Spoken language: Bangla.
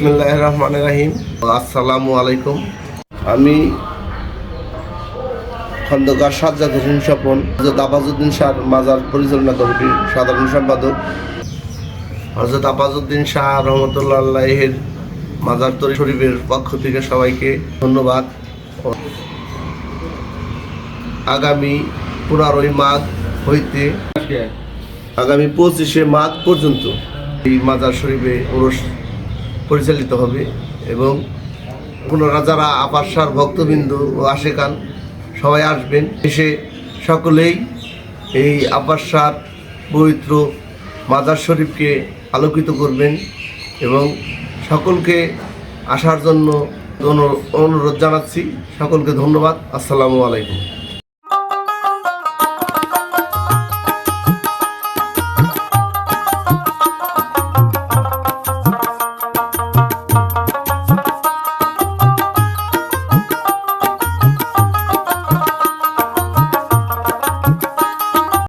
বিসমুল্লাহ রহমান রাহিম আসসালামু আলাইকুম। আমি খন্দকার সাজ্জাদ হোসেন স্বপন হজরত আবাজউদ্দিন শাহ মাজার পরিচালনা কমিটির সাধারণ সম্পাদক। হজরত আবাজউদ্দিন শাহ রহমতুল্লাহ আল্লাহের মাজার তরি শরীফের পক্ষ থেকে সবাইকে ধন্যবাদ। আগামী পনেরোই মাঘ হইতে, আগামী পঁচিশে মাঘ পর্যন্ত এই মাজার শরীফে ওরস পরিচালিত হবে এবং কোনো রাজারা, আপাসার, ভক্তবৃন্দ ও আশেকান সবাই আসবেন। এসে সকলেই এই আপাসার পবিত্র মাজার শরীফকে আলোকিত করবেন এবং সকলকে আসার জন্য অনু- অনুরোধ জানাচ্ছি। সকলকে ধন্যবাদ। আসসালামু আলাইকুম।